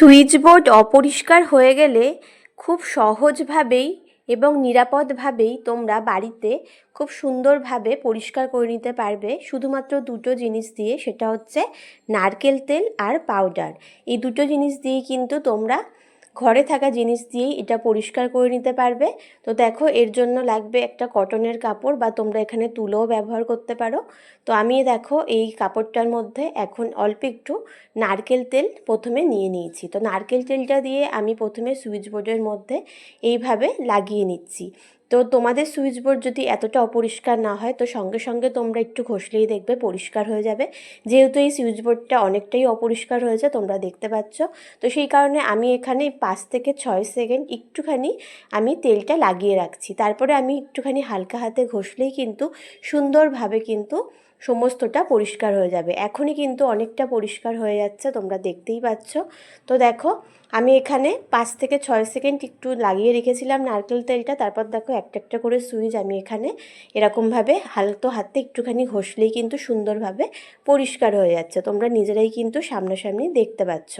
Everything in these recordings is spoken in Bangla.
সুইচ বোর্ড অপরিষ্কার হয়ে গেলে খুব সহজভাবেই এবং নিরাপদভাবেই তোমরা বাড়িতে খুব সুন্দরভাবে পরিষ্কার করে নিতে পারবে। শুধুমাত্র দুটো জিনিস দিয়ে, সেটা হচ্ছে নারকেল তেল আর পাউডার। এই দুটো জিনিস দিয়ে কিন্তু তোমরা ঘরে থাকা জিনিস দিয়েই এটা পরিষ্কার করে নিতে পারবে। তো দেখো, এর জন্য লাগবে একটা কটনের কাপড় বা তোমরা এখানে তুলোও ব্যবহার করতে পারো। তো আমি দেখো, এই কাপড়টার মধ্যে এখন অল্প একটু নারকেল তেল প্রথমে নিয়ে নিয়েছি। তো নারকেল তেলটা দিয়ে আমি প্রথমে সুইচ বোর্ডের মধ্যে এইভাবে লাগিয়ে নিচ্ছি। তো তোমাদের সুইচ বোর্ড যদি এতটা অপরিষ্কার না হয়, তো সঙ্গে সঙ্গে তোমরা একটু ঘষলেই দেখবে পরিষ্কার হয়ে যাবে। যেহেতু এই সুইচ বোর্ডটা অনেকটাই অপরিষ্কার হয়েছে, তোমরা দেখতে পাচ্ছ। তো সেই কারণে আমি এখানে পাঁচ থেকে ছয় সেকেন্ড একটুখানি আমি তেলটা লাগিয়ে রাখছি। তারপরে আমি একটুখানি হালকা হাতে ঘষলেই কিন্তু সুন্দরভাবে কিন্তু সমস্তটা পরিষ্কার হয়ে যাবে। এখনই কিন্তু অনেকটা পরিষ্কার হয়ে যাচ্ছে, তোমরা দেখতেই পাচ্ছ। তো দেখো, আমি এখানে পাঁচ থেকে ছয় সেকেন্ড একটু লাগিয়ে রেখেছিলাম নারকেল তেলটা, তারপর দেখো একটা একটা করে সুইচ আমি এখানে এরকমভাবে হালতো হাতে একটুখানি ঘষলেই কিন্তু সুন্দরভাবে পরিষ্কার হয়ে যাচ্ছে। তোমরা নিজেরাই কিন্তু সামনাসামনি দেখতে পাচ্ছ।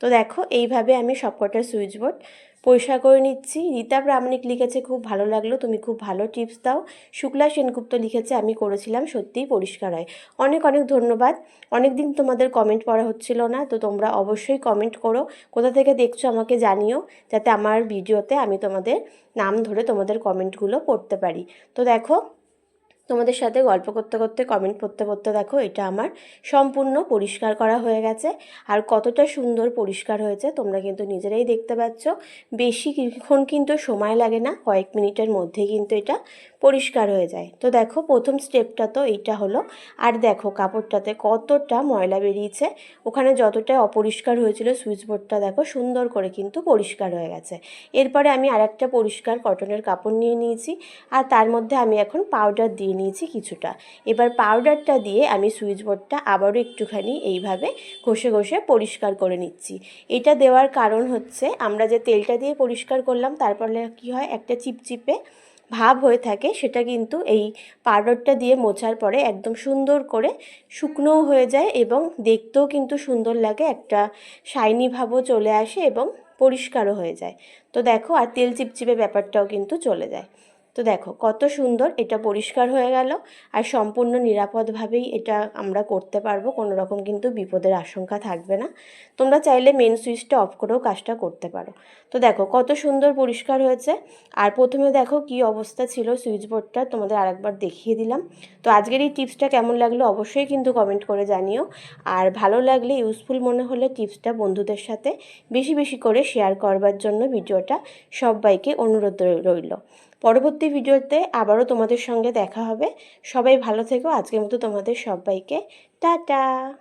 তো দেখো, এইভাবে আমি সবকটা সুইচ বোর্ড পরিষ্কার করে নিচ্ছি। রীতা প্রামাণিক লিখেছে, খুব ভালো লাগল, তুমি খুব ভালো টিপস দাও। শুক্লা সেনগুপ্ত লিখেছে, আমি করেছিলাম, সত্যিই পরিষ্কার হয়। অনেক অনেক ধন্যবাদ। অনেক দিন তোমাদের কমেন্ট পড়া হচ্ছিল না, তো তোমরা অবশ্যই কমেন্ট করো। কোথা থেকে দেখছ আমাকে জানিও, যাতে আমার ভিডিওতে আমি তোমাদের নাম ধরে তোমাদের কমেন্টগুলো পড়তে পারি। তো দেখো তোমাদের সাথে গল্প করতে করতে কমেন্ট পড়তে পড়তে দেখো, এটা আমার সম্পূর্ণ পরিষ্কার করা হয়ে গেছে। আর কতটা সুন্দর পরিষ্কার হয়েছে, তোমরা কিন্তু নিজেরাই দেখতে পাচ্ছ। বেশিক্ষণ কিন্তু সময় লাগে না, কয়েক মিনিটের মধ্যে কিন্তু এটা পরিষ্কার হয়ে যায়। তো দেখো, প্রথম স্টেপটা তো এইটা হলো। আর দেখো, কাপড়টাতে কতটা ময়লা বেরিয়েছে। ওখানে যতটা অপরিষ্কার হয়েছিল সুইচ বোর্ডটা দেখো সুন্দর করে কিন্তু পরিষ্কার হয়ে গেছে। এরপরে আমি আরেকটা পরিষ্কার কটনের কাপড় নিয়ে নিয়েছি। আর তার মধ্যে আমি এখন পাউডার দিয়ে নিয়েছি কিছুটা। এবার পাউডারটা দিয়ে আমি সুইচ বোর্ডটা আবারও একটুখানি এইভাবে ঘষে ঘষে পরিষ্কার করে নিচ্ছি। এটা দেওয়ার কারণ হচ্ছে আমরা যে তেলটা দিয়ে পরিষ্কার করলাম, তারপরে কি হয়, একটা চিপচিপে ভাব হয়ে থাকে, সেটা কিন্তু এই পাউডারটা দিয়ে মোছার পরে একদম সুন্দর করে শুকনোও হয়ে যায় এবং দেখতেও কিন্তু সুন্দর লাগে, একটা শাইনি ভাবও চলে আসে এবং পরিষ্কারও হয়ে যায়। তো দেখো, আর তেল চিপচিপে ব্যাপারটাও কিন্তু চলে যায়। তো দেখো, কত সুন্দর এটা পরিষ্কার হয়ে গেল আর সম্পূর্ণ নিরাপদভাবেই এটা আমরা করতে পারব, কোনো রকম কিন্তু বিপদের আশঙ্কা থাকবে না। তোমরা চাইলে মেন সুইচটা অফ করেও কাজটা করতে পারো। তো দেখো, কত সুন্দর পরিষ্কার হয়েছে আর প্রথমে দেখো কি অবস্থা ছিল সুইচ বোর্ডটা তোমাদের আরেকবার দেখিয়ে দিলাম। তো আজকের এই টিপসটা কেমন লাগল অবশ্যই কিন্তু কমেন্ট করে জানিও। আর ভালো লাগলে ইউজফুল মনে হলে টিপসটা বন্ধুদের সাথে বেশি বেশি করে শেয়ার করবার জন্য ভিডিওটা সবাইকে অনুরোধ রইল। পরবর্তী ভিডিওতে আবারও তোমাদের সঙ্গে দেখা হবে। সবাই ভালো থেকো। আজকের মতো তোমাদের সবাইকে। টাটা!